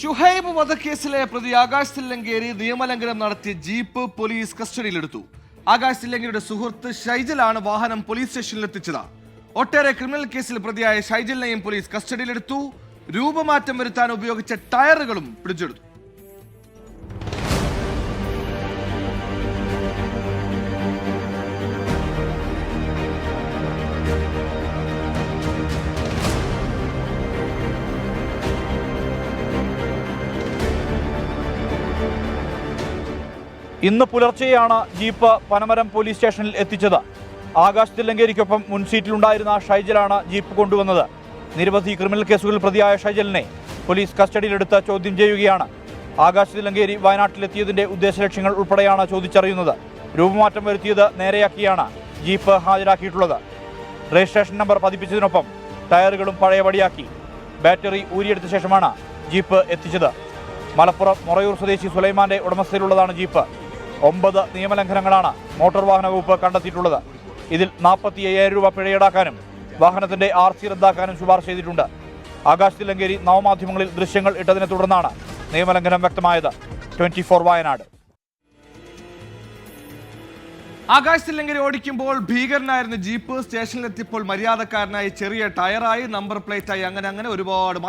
ഷുഹൈബ് വധക്കേസിലെ പ്രതി ആകാശ് തില്ലങ്കേരി നിയമലംഘനം നടത്തിയ ജീപ്പ് പോലീസ് കസ്റ്റഡിയിലെടുത്തു. ആകാശ് തില്ലങ്കേരിയുടെ സുഹൃത്ത് ഷൈജലാണ് വാഹനം പോലീസ് സ്റ്റേഷനിൽ എത്തിച്ചത്. ഒട്ടേറെ ക്രിമിനൽ കേസിൽ പ്രതിയായ ഷൈജലിനെയും പോലീസ് കസ്റ്റഡിയിലെടുത്തു. രൂപമാറ്റം വരുത്താൻ ഉപയോഗിച്ച ടയറുകളും പിടിച്ചെടുത്തു. ഇന്ന് പുലർച്ചെയാണ് ജീപ്പ് പനമരം പോലീസ് സ്റ്റേഷനിൽ എത്തിച്ചത്. ആകാശ് തില്ലങ്കേരിക്കൊപ്പം മുൻ സീറ്റിലുണ്ടായിരുന്ന ഷൈജലാണ് ജീപ്പ് കൊണ്ടുവന്നത്. നിരവധി ക്രിമിനൽ കേസുകളിൽ പ്രതിയായ ഷൈജലിനെ പോലീസ് കസ്റ്റഡിയിലെടുത്ത് ചോദ്യം ചെയ്യുകയാണ്. ആകാശ് തില്ലങ്കേരി വയനാട്ടിലെത്തിയതിന്റെ ഉദ്ദേശലക്ഷ്യങ്ങൾ ഉൾപ്പെടെയാണ് ചോദിച്ചറിയുന്നത്. രൂപമാറ്റം വരുത്തിയത് നേരെയാക്കിയാണ് ജീപ്പ് ഹാജരാക്കിയിട്ടുള്ളത്. രജിസ്ട്രേഷൻ നമ്പർ പതിപ്പിച്ചതിനൊപ്പം ടയറുകളും പഴയപടിയാക്കി. ബാറ്ററി ഊരിയെടുത്ത ശേഷമാണ് ജീപ്പ് എത്തിച്ചത്. മലപ്പുറം മൊറയൂർ സ്വദേശി സുലൈമാന്റെ ഉടമസ്ഥയിലുള്ളതാണ് ജീപ്പ്. ഒമ്പത് നിയമലംഘനങ്ങളാണ് മോട്ടോർ വാഹന വകുപ്പ് കണ്ടെത്തിയിട്ടുള്ളത്. ഇതിൽ നാൽപ്പത്തി അയ്യായിരം രൂപ പിഴയീടാക്കാനും വാഹനത്തിന്റെ ആർ സി റദ്ദാക്കാനും ശുപാർശ ചെയ്തിട്ടുണ്ട്. ആകാശ് തില്ലങ്കേരി നവമാധ്യമങ്ങളിൽ ദൃശ്യങ്ങൾ ഇട്ടതിനെ തുടർന്നാണ് നിയമലംഘനം വ്യക്തമായത്. Twenty four Wayanad. Akash Thillankeri ഓടിക്കുമ്പോൾ ഭീകരനായിരുന്നു ജീപ്പ് സ്റ്റേഷനിലെത്തിയപ്പോൾ മര്യാദക്കാരനായി ചെറിയ ടയറായി നമ്പർ പ്ലേറ്റായി അങ്ങനെ അങ്ങനെ ഒരുപാട്